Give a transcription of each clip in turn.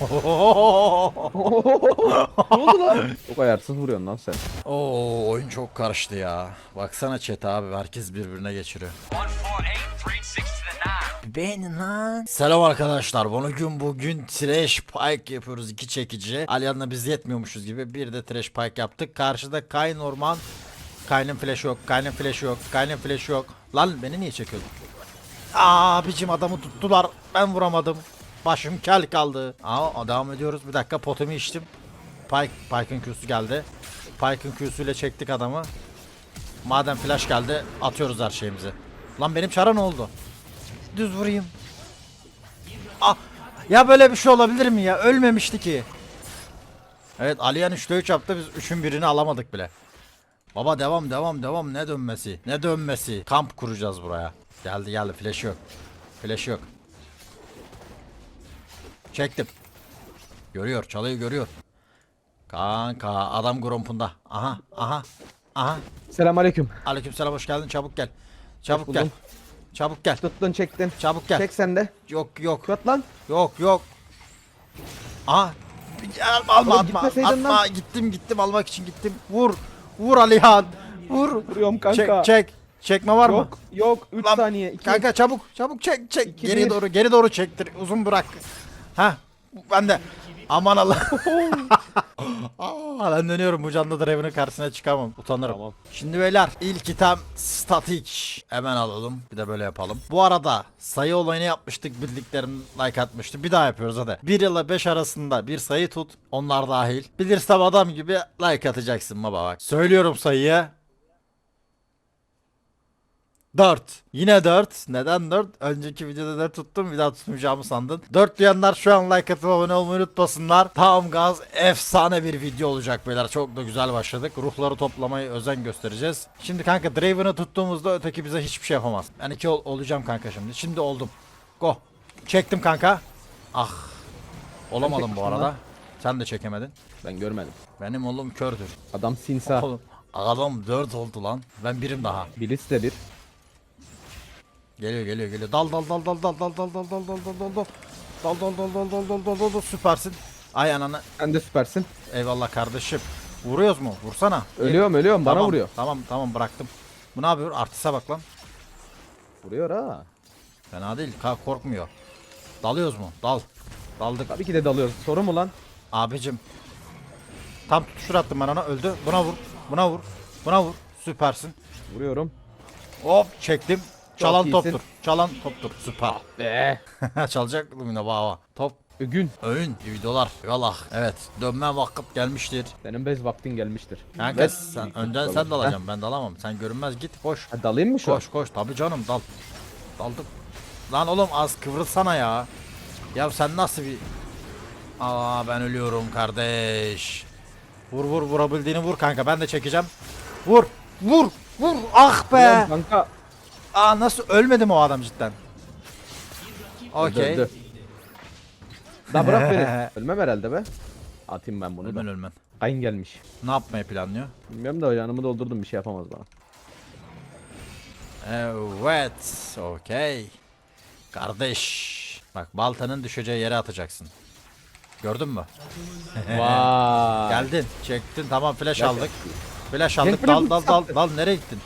ne oldu lan? Çok ayarsız vuruyorsun lan sen. Oo oyun çok karıştı ya. Baksana chat abi herkes birbirine geçiriyor. Beğenin lan. Selam arkadaşlar. Bugün bugün trash pike yapıyoruz iki çekici. Aliyan'la biz yetmiyormuşuz gibi bir de trash pike yaptık. Karşıda Kayn Orman. Kayn'ın flash yok. Kayn'ın flash yok. Kayn'ın flash yok. Lan beni niye çekiyordun? Aa abicim adamı tuttular. Ben vuramadım. Başım kel kaldı. Aa devam ediyoruz. Bir dakika potumu içtim. Pike, Pike'ın Q'su geldi. Pike'ın Q'suyla çektik adamı. Madem flash geldi atıyoruz her şeyimizi. Lan benim çara ne oldu? Düz vurayım. Ah! Ya böyle bir şey olabilir mi ya? Ölmemişti ki. Evet Aliyan 3'te 3 yaptı biz 3'ün birini alamadık bile. Baba devam devam devam ne dönmesi? Ne dönmesi? Kamp kuracağız buraya. Geldi geldi flash yok. Flash yok. Çektim. Görüyor çalıyı görüyor. Kanka adam grumpunda. Aha aha aha. Selamünaleyküm. Aleykümselam hoş geldin çabuk gel. Çabuk gel. Çabuk gel. Tuttun çektin. Çabuk gel. Çek sen de. Yok yok Tut lan. yok yok. Aha. Gel, alma Oğlum atma. Atma lan. gittim gittim almak için gittim. Vur. Vur Alihan. Vur. Vuruyorum kanka. Çek çek. Çekme var mı? Yok yok 3 Lan, saniye. 2 Kanka çabuk çabuk çek çek. İki, geri bir. doğru geri doğru çektir. Uzun bırak. Ha. Ben de. Aman Allah. Aa, ben dönüyorum bu canlı Draven'ın karşısına çıkamam. Utanırım. Tamam. Şimdi beyler ilk item statik. Hemen alalım. Bir de böyle yapalım. Bu arada sayı olayını yapmıştık. Bildiklerim like atmıştı. Bir daha yapıyoruz hadi. 1 ile 5 arasında bir sayı tut. Onlar dahil. Bilirsem adam gibi like atacaksın baba bak. Söylüyorum sayıyı. 4. Yine 4. Neden 4? Önceki videoda 4 tuttum. Bir daha tutmayacağımı sandın. 4 duyanlar şu an like atıp abone olmayı unutmasınlar. Tam gaz efsane bir video olacak beyler. Çok da güzel başladık. Ruhları toplamayı özen göstereceğiz. Şimdi kanka Draven'ı tuttuğumuzda öteki bize hiçbir şey yapamaz. Ben 2 ol- olacağım kanka şimdi. Şimdi oldum. Go. Çektim kanka. Ah. Olamadım bu arada. Sen de çekemedin. Ben görmedim. Benim oğlum kördür. Adam sinsa. Oğlum adam 4 oldu lan. Ben birim daha. Bilis de bir. Geliyor geliyor geliyor. Dal dal dal dal dal dal dal dal dal dal dal dal dal. Dal dal dal dal dal dal dal dal dal süpersin. Ay ananı. Sen de süpersin. Eyvallah kardeşim. Vuruyoruz mu? Vursana. Ölüyorum ölüyorum bana Tamam, vuruyor. Tamam tamam bıraktım. Bu ne yapıyor? Artiste bak lan. Vuruyor ha. Fena değil. Ka korkmuyor. Dalıyoruz mu? Dal. Daldık. Tabii ki de dalıyoruz. Soru mu lan? Abicim. Tam tutuştur attım ben ona. Öldü. Buna vur. Buna vur. Buna vur. Süpersin. Vuruyorum. Hop çektim. Çalan iyisin. toptur. Çalan toptur. Süper. Be. Çalacaktım yine baba. Top. Gün. Öğün, videolar. Yalah. Evet. Dönme vakit gelmiştir. Senin bez vaktin gelmiştir. Kanka Ve- sen önden sen dalacaksın. Ben dalamam. Sen görünmez git koş. Ha, dalayım mı şu? Koş koş. Tabii canım dal. Daldım. Lan oğlum az kıvrılsana ya. Ya sen nasıl bir... Aa ben ölüyorum kardeş. Vur vur vurabildiğini vur kanka. Ben de çekeceğim. Vur. Vur. Vur. Ah be. Ulan Kanka. Aa nasıl ölmedi mi o adam cidden? Okey. Öldü. Da bırak beni. Ölmem herhalde be. Atayım ben bunu Ölmen da. ölmen. Kayın gelmiş. Ne yapmayı planlıyor? Bilmiyorum da yanımı doldurdum bir şey yapamaz bana. Evet. Okey. Kardeş. Bak baltanın düşeceği yere atacaksın. Gördün mü? Vay. Geldin. Çektin. Tamam flash aldık. Flash aldık. Dal dal dal dal. Nereye gittin?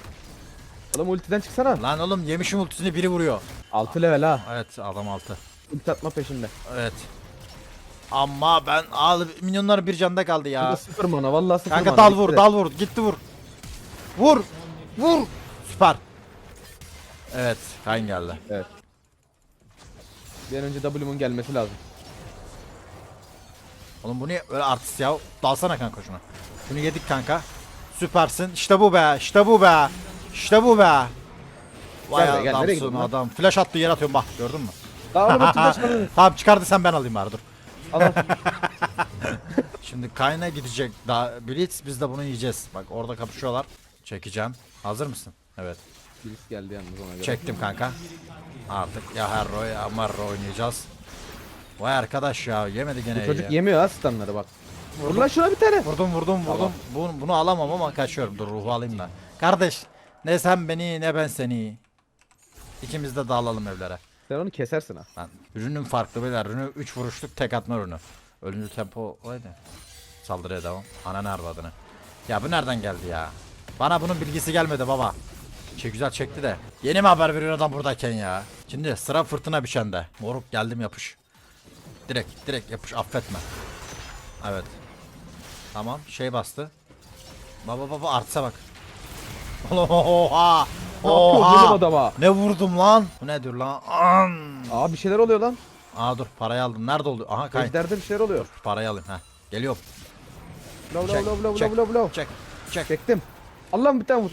Oğlum ultiden çıksana. Lan oğlum yemişim ultisini biri vuruyor. 6 level ha. Evet adam altı. Ulti atma peşinde. Evet. Ama ben al minyonlar bir canda kaldı ya. Burada sıfır mana vallahi sıfır Kanka mana. dal vur dal vur. Gitti vur. Vur. Vur. Süper. Evet. Kayn geldi. Evet. Bir an önce W'mun gelmesi lazım. Oğlum bu niye öyle artist ya? Dalsana kanka şunu. Şunu yedik kanka. Süpersin. İşte bu be. İşte bu be. İşte bu be. Vay Gel be, gel. Nereye adamsın gidiyorsun lan? adam. Flash attı yere atıyorum bak gördün mü? Daha tamam çıkardı sen ben alayım bari dur. Şimdi Kayn'a gidecek daha Blitz biz de bunu yiyeceğiz. Bak orada kapışıyorlar. Çekeceğim. Hazır mısın? Evet. Birisi geldi yalnız ona göre. Çektim kanka. Artık ya Herro ya Marro oynayacağız. Vay arkadaş ya yemedi gene Bu çocuk ya. yemiyor ha stunları bak. Vur lan şuna bir tane. Vurdum vurdum vurdum. Bunu, bunu alamam ama kaçıyorum. Dur ruhu alayım da. Kardeş ne sen beni ne ben seni. İkimiz de dağılalım evlere. Sen onu kesersin ha. Ben ürünüm farklı beyler. Ürünü 3 vuruşluk tek atma ürünü. Ölümcül tempo oydu. Saldırıya devam. Ana nerede adını? Ya bu nereden geldi ya? Bana bunun bilgisi gelmedi baba. Şey güzel çekti de. Yeni mi haber veriyor adam buradayken ya? Şimdi sıra fırtına biçende. Moruk geldim yapış. Direkt direkt yapış affetme. Evet. Tamam şey bastı. Baba baba artsa bak. Oha. Ne yapıyorsun benim Oha. adama? Ne vurdum lan? Bu nedir lan? An. Aa bir şeyler oluyor lan. Aa dur parayı aldım. Nerede oldu? Aha kay. Ejderde bir şeyler oluyor. Parayı alayım ha. Geliyorum. Çek, blow blow çek, blow blow blow. Çek. Çek. Çektim. Allah'ım bir tane vur.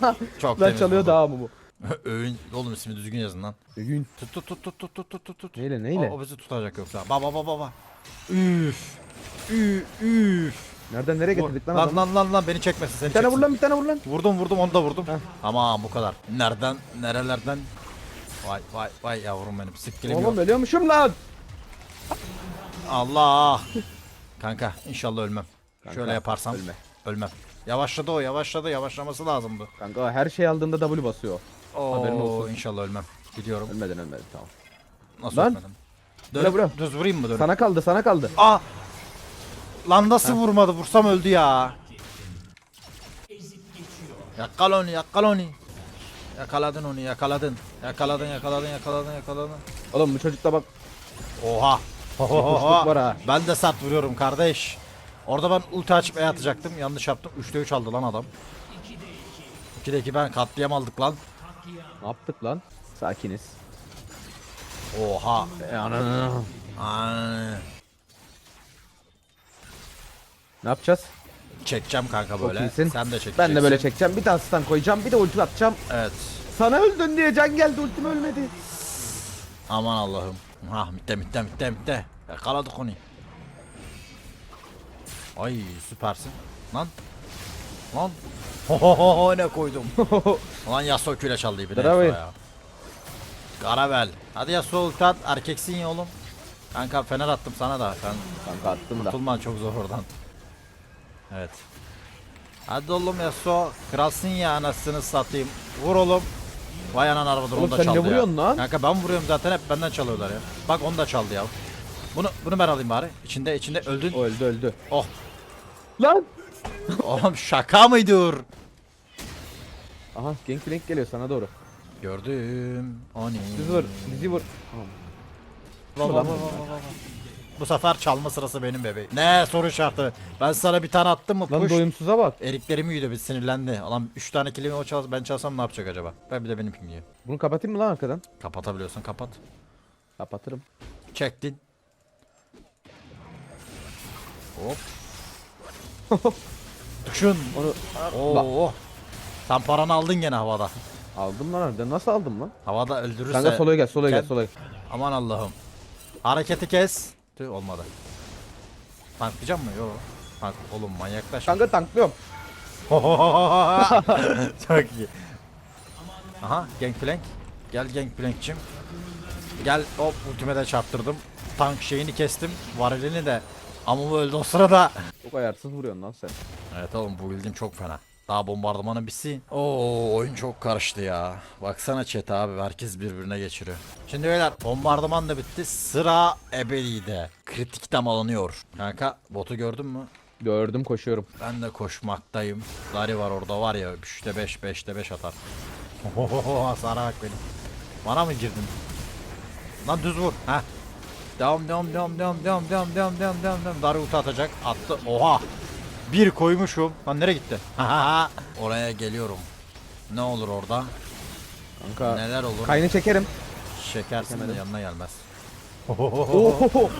Çok Lan temiz çalıyor daha mı bu? Öğün. Oğlum ismi düzgün yazın lan. Gün. Tut tut tut tut tut tut tut tut tut. Neyle, neyle? O, o bizi tutacak yoksa. Baba baba baba. Üf. Üf. Üf. Nereden nereye Vur. getirdik lan Lan adamı? lan lan lan beni çekmesin seni Bir tane vur çeksin. lan bir tane vur lan. Vurdum vurdum onu da vurdum. Heh. Tamam bu kadar. Nereden nerelerden? Vay vay vay yavrum benim. Sikkilim Oğlum yok. ölüyormuşum lan. Allah. Kanka inşallah ölmem. Kanka, Şöyle yaparsam ölme. ölmem. Yavaşladı o yavaşladı yavaşlaması lazımdı. Kanka her şey aldığında W basıyor. Haberin Oo olsun. inşallah ölmem. Gidiyorum. Ölmedin ölmedin tamam. Nasıl Lan. ölmedim? Bura, Dönüp bura. düz vurayım mı dönüp? Sana kaldı sana kaldı. Aa! Lan nasıl vurmadı? Vursam öldü ya. Yakala onu, yakala onu. Yakaladın onu, yakaladın. Yakaladın, yakaladın, yakaladın, yakaladın. Oğlum bu çocukta bak. Oha. Kuşluk var ha. Ben de sert vuruyorum kardeş. Orada ben ulti açıp E atacaktım. Yanlış yaptım. 3'te 3 aldı lan adam. 2'de 2 ben katliam aldık lan. Ne yaptık lan? Sakiniz. Oha. E, ananı. Ne yapacağız? Çekeceğim kanka böyle. iyisin. Sen de çekeceksin. Ben de böyle çekeceğim. Bir tane stun koyacağım. Bir de ulti atacağım. Evet. Sana öldün diye can geldi ultim ölmedi. Aman Allah'ım. Ha mitte mitte mitte mitte. Yakaladık onu. Ay süpersin. Lan. Lan. Hohoho ne koydum. Lan Yasuo küle çaldı bir de Bravo. Yasuo ya. Hadi Yasuo ulti at. Erkeksin ya oğlum. Kanka fener attım sana da. Sen Kanka attım da. kurtulman çok zor oradan. Evet. Hadi oğlum Yasuo. Kralsın ya anasını satayım. Vur oğlum. Vay anan Oğlum onu da sen ne ya. vuruyorsun lan? Kanka ben vuruyorum zaten hep benden çalıyorlar ya. Bak onu da çaldı ya. Bunu bunu ben alayım bari. İçinde içinde öldün. O öldü öldü. Oh. Lan. Oğlum şaka mıydır? Aha Gangplank geliyor sana doğru. Gördüm. Oni. Dizi vur. Dizi vur. Tamam. Baba, baba, baba. Bu sefer çalma sırası benim bebeğim. Ne soru işareti? Ben sana bir tane attım mı? Lan Push. doyumsuza bak. Eriklerimi yiyordu bir sinirlendi. Lan 3 tane kilimi o çal ben çalsam ne yapacak acaba? Ben bir de benim ping yiyeyim. Bunu kapatayım mı lan arkadan? Kapatabiliyorsan kapat. Kapatırım. Çektin. Hop. Düşün. Onu Oo. Sen paranı aldın gene havada. aldım lan harbiden. Nasıl aldım lan? Havada öldürürse. Kanka sola gel sola gel Kend- sola gel. Aman Allah'ım. Hareketi kes. Tüh olmadı. Tanklayacak mı? Yok. Tank oğlum manyaklaş. Kanka tanklıyorum. Çok iyi. Aha Gangplank. Gel Gangplank'cim. Gel hop ultime de çarptırdım. Tank şeyini kestim. Varilini de. Ama bu öldü o sırada. Çok ayarsız vuruyorsun lan sen. Evet oğlum bu bildiğim çok fena. Daha bombardımanı bitsin. Oo oyun çok karıştı ya. Baksana chat abi herkes birbirine geçiriyor. Şimdi beyler bombardıman da bitti. Sıra ebedide. Kritik tam alınıyor. Kanka botu gördün mü? Gördüm koşuyorum. Ben de koşmaktayım. Dari var orada var ya 3'te 5 5'te 5 atar. Hasara bak benim. Bana mı girdin? Lan düz vur. Devam devam devam devam devam devam devam devam devam devam. Dari ulti atacak. Attı. Oha. Bir koymuşum. Lan nereye gitti? Oraya geliyorum. Ne olur orada? Kanka. Neler olur? Kayını çekerim. Şekersin de yanına gelmez. Oho.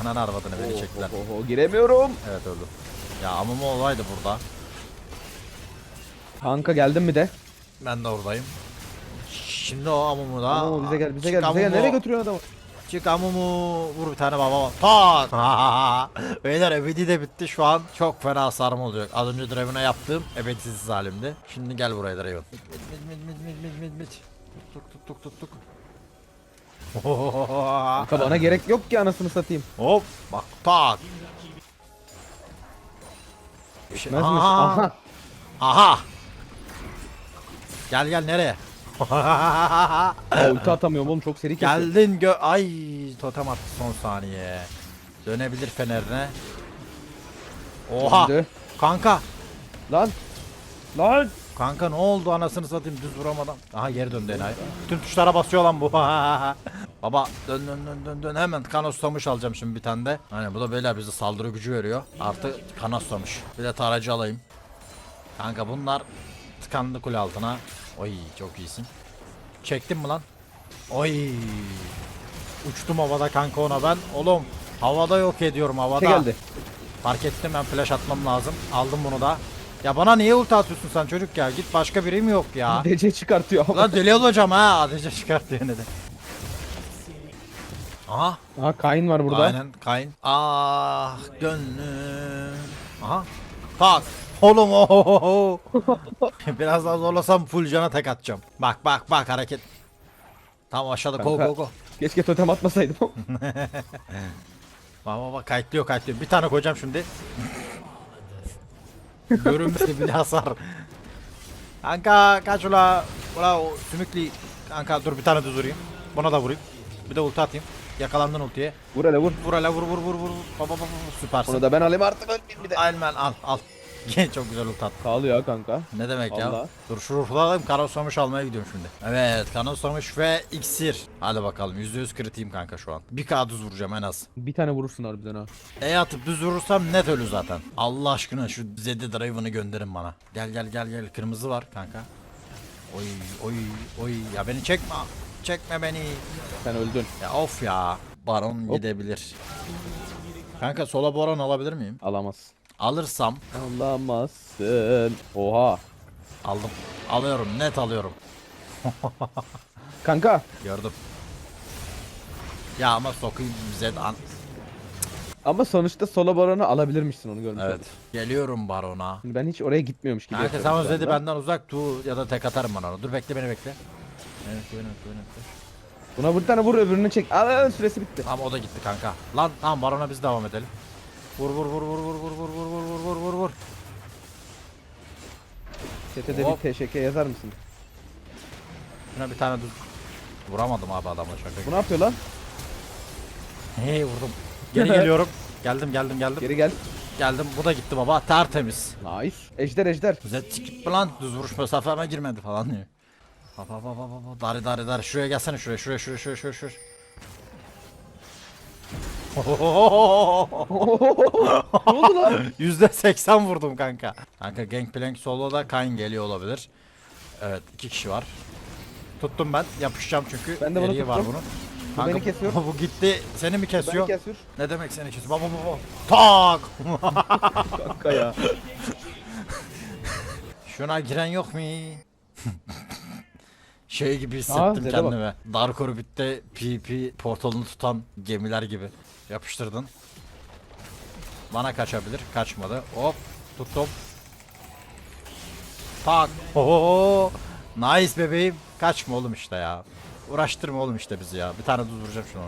Anan arvadını beni çektiler. Oho giremiyorum. Evet öldü. Ya amımı olaydı burada. Kanka geldin mi de? Ben de oradayım. Şimdi o amumu da. Ama bize gel bize gel bize gel. Nereye götürüyorsun adamı? Çık amumu. Vur bir tane baba. Tak. Beyler ebedi de bitti şu an. Çok fena sarma olacak. Az önce Draven'a yaptığım ebedisiz halimdi. Şimdi gel buraya Draven. Mit mit mit mit mit mit mit. Tuk tuk tuk tuk tuk. Kanka bana gerek yok ki anasını satayım. Hop bak tak. Bir şey-? Aha. Aha. Aha. Gel gel nereye? Aa, ulti atamıyorum oğlum çok seri kesiyor. Geldin gö... Ay totem attı son saniye. Dönebilir fenerine. Oha. Döndü. Kanka. Lan. Lan. Kanka ne oldu anasını satayım düz vuramadan. Aha geri döndü enayi. Tüm tuşlara basıyor lan bu. Baba dön dön dön dön dön hemen kan ustamış alacağım şimdi bir tane de. Hani bu da böyle bize saldırı gücü veriyor. Artı kan ustamış. Bir de taracı alayım. Kanka bunlar tıkandı kule altına. Oy çok iyisin. Çektin mi lan? Oy. Uçtum havada kanka ona ben. Oğlum havada yok ediyorum havada. Şey geldi. Fark ettim ben flash atmam lazım. Aldım bunu da. Ya bana niye ulti atıyorsun sen çocuk ya? Git başka biri mi yok ya? DC çıkartıyor. Lan deli olacağım ha. Adece çıkarttı yine de. Aha. Aha Kayn var burada. Aynen Kayn. Ah gönlüm. Aha. Tak. Oğlum ohohoho. Biraz daha zorlasam full cana tek atacağım. Bak bak bak hareket. Tam aşağıda go Kanka. go go. Keşke totem atmasaydım. Bak bak bak kayıtlıyor kayıtlıyor. Bir tane koyacağım şimdi. Görünmesi bile hasar. Kanka kaç ula. Ula o sümüklü. Kanka dur bir tane düz vurayım. Buna da vurayım. Bir de ulti atayım. Yakalandın ultiye. vur hele vur. Vur hele vur vur vur vur. Baba baba süpersin. Onu da ben alayım artık bir de. Aynen al al. Çok güzel ulti attın. Sağlıyor ya kanka. Ne demek ya? Allah. Dur şu ruhlarım Karasomuş almaya gidiyorum şimdi. Evet Karasomuş ve iksir. Hadi bakalım %100 kritiğim kanka şu an. Bir k düz vuracağım en az. Bir tane vurursun harbiden ha. E atıp düz vurursam net ölü zaten. Allah aşkına şu Zed'i Drive'ını gönderin bana. Gel gel gel gel kırmızı var kanka. Oy oy oy ya beni çekme. Çekme beni. Sen öldün. Ya of ya. Baron Hop. gidebilir. Kanka sola baron alabilir miyim? Alamaz. Alırsam Alamazsın. Oha. aldım. Alıyorum net alıyorum. Kanka. Gördüm. Ya ama sokayım Zed an. Ama sonuçta solo baronu alabilirmişsin onu görmüş Evet. olduk. Geliyorum barona. Şimdi ben hiç oraya gitmiyormuş gibi Kanka yapıyorum sen şu anda. benden uzak tut ya da tek atarım bana onu. Dur bekle beni bekle. Evet, beni bekle, beni bekle. Buna bir tane vur öbürünü çek. Al süresi bitti. Tamam o da gitti kanka. Lan tamam barona biz devam edelim. Vur vur vur vur vur vur vur vur vur vur vur vur vur. Çetede Hop. bir teşekkür yazar mısın? Şuna bir tane düz. Vuramadım abi adamla şaka. Bu ne yapıyor lan? Hey vurdum. Geri geliyorum. Geldim geldim geldim. Geri gel. Geldim bu da gitti baba tertemiz. Nice. Ejder ejder. Zed çıkıp lan düz vuruş mesafeme girmedi falan diyor. Bak bak bak. Dari dari dari şuraya gelsene şuraya şuraya şuraya şuraya şuraya şuraya. Ne oldu lan? Yüzde seksen vurdum kanka. Kanka Gangplank soloda Kayn geliyor olabilir. Evet iki kişi var. Tuttum ben yapışacağım çünkü Ben de bunu eriği var tuttum. bunun. Bu Kanka, beni kesiyor. Bu gitti seni mi Beni kesiyor? kesiyor. Ne demek seni kesiyor? Baba baba. Tak. Kanka ya. Şuna giren yok mu? şey gibi hissettim Aa, kendimi. Dark Orbit'te PP portalını tutan gemiler gibi. Yapıştırdın. Bana kaçabilir. Kaçmadı. Hop. Tuttum. Tak. Oho. Nice bebeğim. Kaçma oğlum işte ya. Uğraştırma oğlum işte bizi ya. Bir tane düz vuracağım şunu.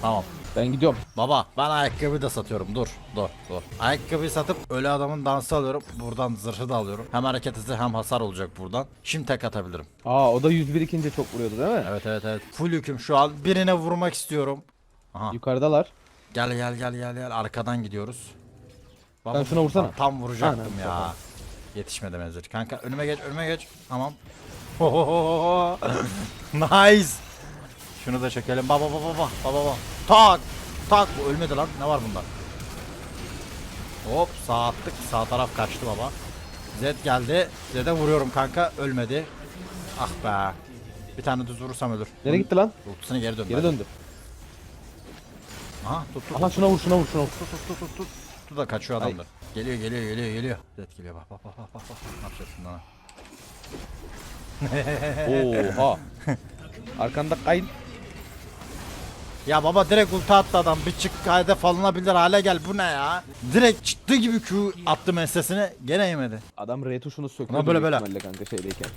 Tamam. Ben gidiyorum. Baba ben ayakkabı da satıyorum. Dur dur dur. Ayakkabıyı satıp ölü adamın dansı alıyorum. Buradan zırhı da alıyorum. Hem hareket hızı hem hasar olacak buradan. Şimdi tek atabilirim. Aa o da 101 ikince çok vuruyordu değil mi? Evet evet evet. Full yüküm şu an. Birine vurmak istiyorum. Aha. Yukarıdalar. Gel gel gel gel gel. Arkadan gidiyoruz. Baba, Sen şuna vursana. Tam, vuracaktım Aynen, ya. tamam. Yetişmedi menzil. Kanka önüme geç önüme geç. Tamam. Nice. Şunu da çekelim. Baba baba baba baba baba. Tak. Tak. Ölmedi lan. Ne var bunda? Hop sağ attık. Sağ taraf kaçtı baba. Zed geldi. Zed'e vuruyorum kanka. Ölmedi. Ah be. Bir tane düz vurursam ölür. Nereye gitti lan? Ultisine geri döndü. Geri döndü. Aha tut tut. Aha şuna vur şuna vur şuna vur. Tut tut tut tut tut. Tut da kaçıyor Ay. adamlar. Geliyor geliyor geliyor geliyor. Zed geliyor bak bak bak bak bak. Ne yapacaksın lan? Oha. Arkanda Kayn. Ya baba direkt ulti attı adam. Bir çık hedef alınabilir hale gel. Bu ne ya? Direkt çıktığı gibi Q attı mensesine. Gene yemedi. Adam R tuşunu böyle, büyük böyle. ihtimalle kanka şeydeyken.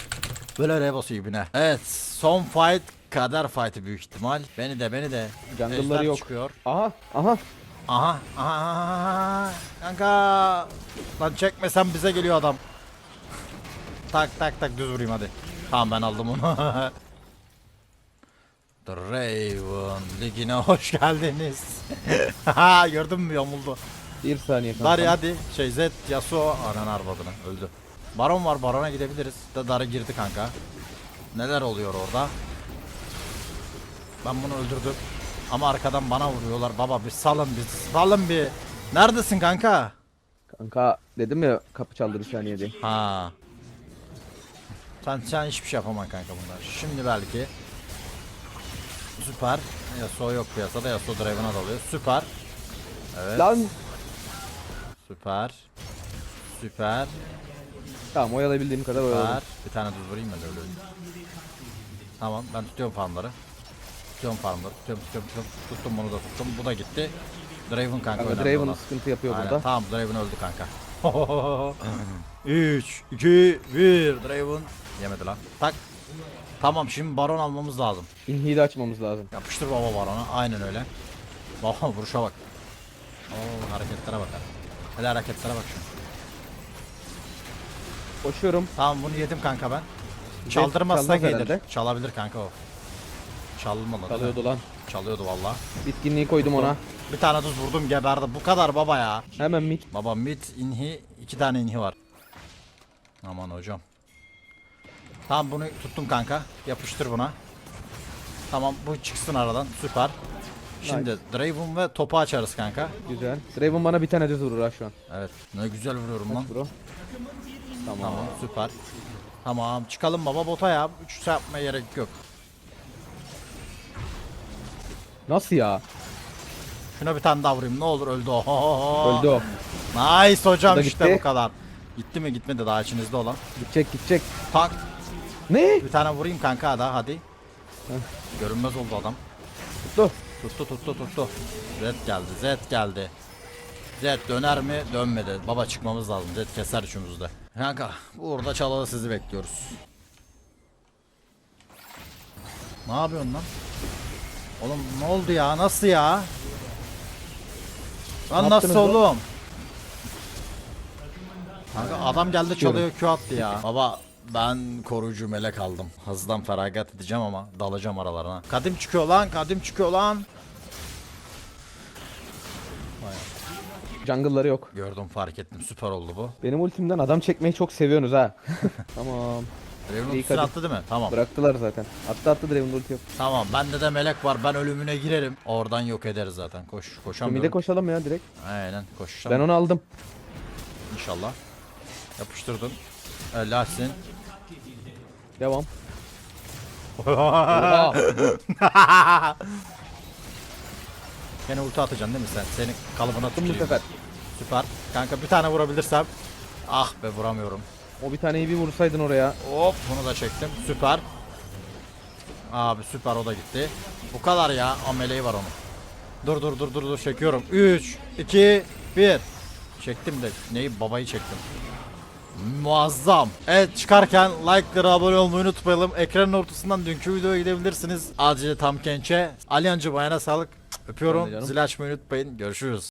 Böyle re basıyor ibine. Evet son fight kader fight'ı büyük ihtimal. Beni de beni de. Jungle'ları Ejder yok. çıkıyor. Aha aha. Aha aha. Kanka. Lan çekmesen bize geliyor adam. Tak tak tak düz vurayım hadi. Tamam ben aldım onu. Draven ligine hoş geldiniz. Ha gördün mü yamuldu. Bir saniye kanka. Dari hadi şey Zed Yasuo anan arvadını öldü. Baron var barona gidebiliriz. Da Dari girdi kanka. Neler oluyor orada? Ben bunu öldürdüm. Ama arkadan bana vuruyorlar. Baba bir salın bir salın bir. Neredesin kanka? Kanka dedim ya kapı çaldı bir saniye diye. Ha. Sen sen hiçbir şey yapamam kanka bunlar. Şimdi belki. Süper. Yasuo yok piyasada. Yasuo Draven'a dalıyor. Süper. Evet. Lan Süper. Süper. tamam oyalayabildiğim kadar Süper. oyaladım. Bir tane düz vurayım ben de öyle. Tamam ben tutuyorum farmları. Tutuyorum farmları. Tutuyorum tutuyorum tutuyorum. Tuttum bunu da tuttum. Bu da gitti. Draven kanka, Kanka önemli Draven olan. sıkıntı yapıyor Aynen, burada. Tamam Draven öldü kanka. 3, 2, 1 Draven Yemedi lan. Tak. Tamam şimdi baron almamız lazım. İnhiyi de açmamız lazım. Yapıştır baba barona. Aynen öyle. Baba vuruşa bak. Oo hareketlere bak. Hele hareketlere bak şimdi. Koşuyorum. Tamam bunu yedim kanka ben. Çaldırmazsa çalmaz gelir. herhalde. Çalabilir kanka o. Çalmadı. Çalıyordu lan. Çalıyordu valla. Bitkinliği koydum ona. Bir tane tuz vurdum geberdi. Bu kadar baba ya. Hemen mid. Baba mid inhi iki tane inhi var. Aman hocam. Tamam bunu tuttum kanka. Yapıştır buna. Tamam bu çıksın aradan. Süper. Şimdi Draven ve topu açarız kanka. Güzel. Draven bana bir tane düz vurur ha şu an. Evet. Ne güzel vuruyorum lan. Kaç bro? Tamam. Tamam süper. Tamam çıkalım baba bota ya. 3 şey yapmaya gerek yok. Nasıl ya? Şuna bir tane daha vurayım ne olur öldü o. Öldü o. Nice hocam Bu da işte gitti. bu kadar. Gitti mi gitmedi daha içinizde olan. Gidecek gidecek. Tak Ne? bir tane vurayım kanka da hadi. Görünmez oldu adam. Tuttu. Tuttu tuttu tuttu. Zed geldi Zed geldi. Zed döner mi? Dönmedi. Baba çıkmamız lazım. Zed keser üçümüzde. Kanka burada çalalı sizi bekliyoruz. Ne yapıyorsun lan? Oğlum ne oldu ya? Nasıl ya? Lan nasıl lan? oğlum? Kanka adam geldi çalıyor Q attı ya. Baba ben koruyucu melek aldım. Hızdan feragat edeceğim ama dalacağım aralarına. Kadim çıkıyor lan, kadim çıkıyor lan. Jungle'ları yok. Gördüm fark ettim süper oldu bu. Benim ultimden adam çekmeyi çok seviyorsunuz ha. tamam. Draven'ın attı değil mi? Tamam. Bıraktılar zaten. Attı attı Draven ulti yok. Tamam bende de melek var ben ölümüne girerim. Oradan yok ederiz zaten. Koş koşamıyorum. mid'e koşalım ya direkt. Aynen koşacağım. Ben onu aldım. İnşallah. Yapıştırdım. Helalsin. Devam. Gene ulti atacaksın değil mi sen? Senin kalıbına Attım bu sefer. Süper. Kanka bir tane vurabilirsem. Ah be vuramıyorum. O bir taneyi bir vursaydın oraya. Hop bunu da çektim. Süper. Abi süper o da gitti. Bu kadar ya. Ameleği var onun. Dur dur dur dur dur çekiyorum. 3 2 1 Çektim de neyi babayı çektim. Muazzam. Evet çıkarken like'lara abone olmayı unutmayalım. Ekranın ortasından dünkü videoya gidebilirsiniz. Acil tam kençe. Alyancı bayana sağlık. Öpüyorum. Zil açmayı unutmayın. Görüşürüz.